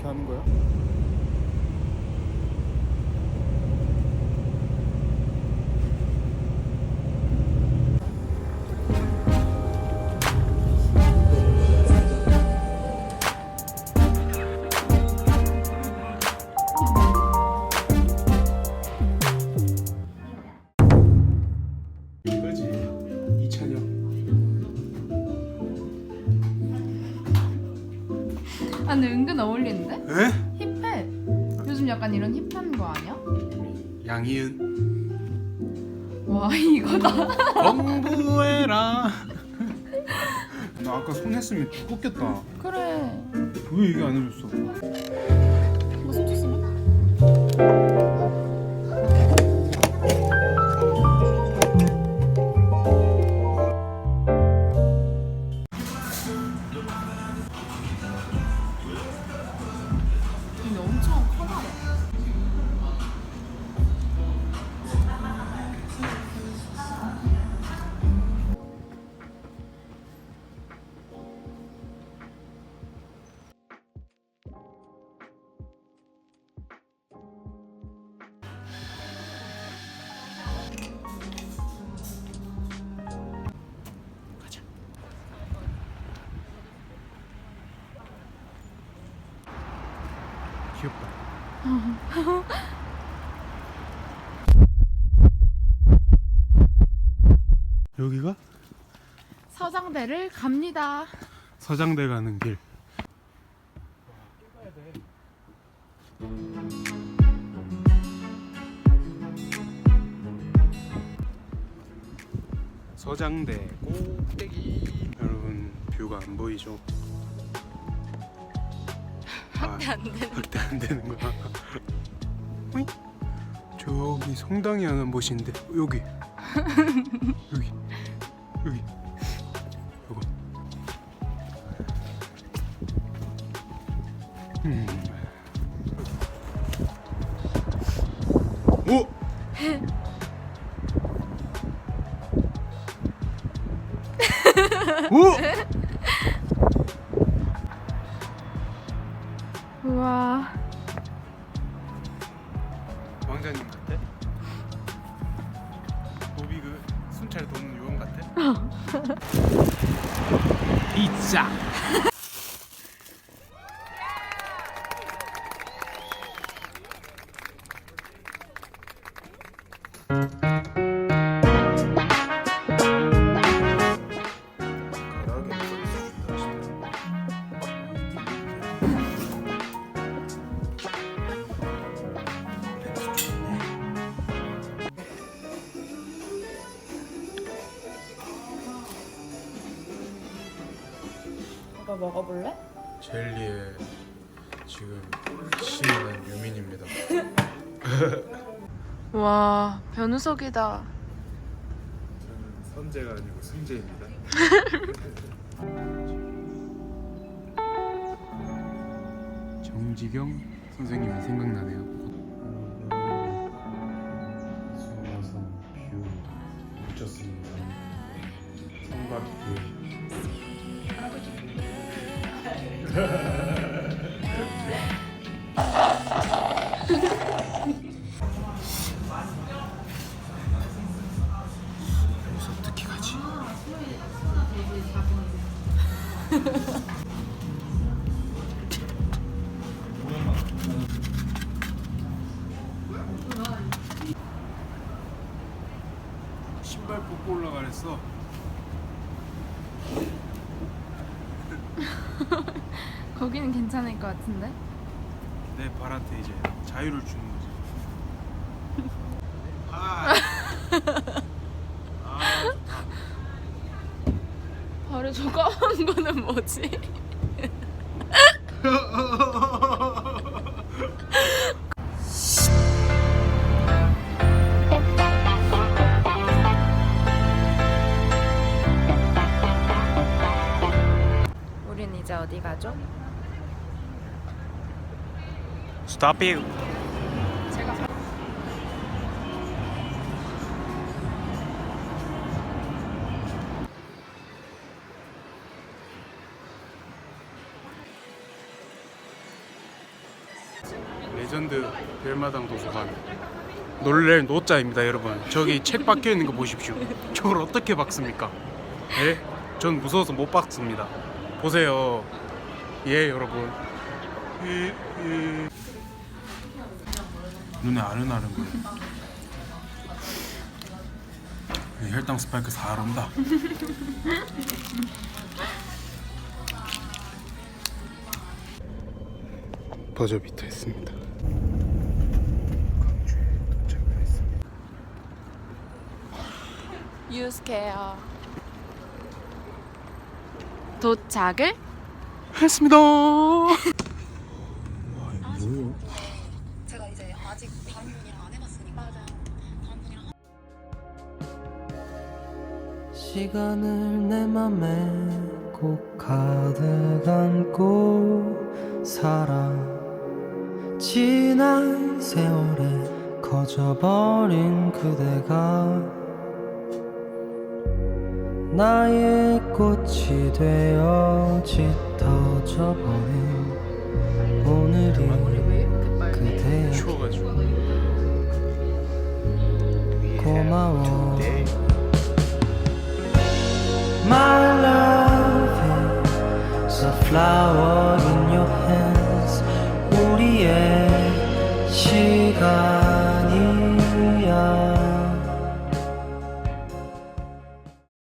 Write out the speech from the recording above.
이렇게 하는 거야? 이거지 이찬혁 아 근데 은근 어울리는데? 에? 힙해. 요즘 약간 이런 힙한 거 아니야? 양희은 와 이거다. 공부해라 나 아까 손 했으면 죽었겠다 그래. 왜 이게 안 해줬어 숨졌으면? 근 귀엽다. 여기가? 서장대를 갑니다. 서장대 가는 길. 서장대. 꼭대기. 여러분 뷰가 안 보이죠? 확대 안 되는 확대 안 되는 거야 어이? 저기 성당이 하나 멋인데 여기 여기 여기 요거 음. 오! 오! 왕자님 같아? 노비 그 순찰 도는 요원 같아? 이자 이거 먹어볼래? 젤리에 지금 신난 유민입니다. 와 변우석이다. 저는 선재가 아니고 승재입니다. 정지경 선생님이 생각나네요. 미쳤습니다. 성곽뷰. 신발 벗고 올라가랬어. 거기는 괜찮을 것 같은데? 내 발한테 이제 자유를 주는 거지. 아, 아 좋다. 발을 조각한 거는 뭐지? 우린 이제 어디 가죠? Stop. 제가 레전드 별마당 도서관 놀랄 노자입니다 여러분 저기 책 박혀 있는 거 보십시오 저걸 어떻게 박습니까 예? 전 무서워서 못 박습니다 보세요 예 여러분 예, 예. 눈에 아른아른 거려 혈당 스파이크 잘 온다 버저비터 했습니다 광주에 도착을 했습니다 유스케어. 도착을? 했습니다 뭐예요? 제가 이제 아직 다른 분이랑 안 해봤으니까. 다른 분이랑 시간을 내 맘에 꼭 가득 안고 살아 지난 세월에 커져버린 그대가 나의 꽃이 되어 짙어져버린 My love is a flower.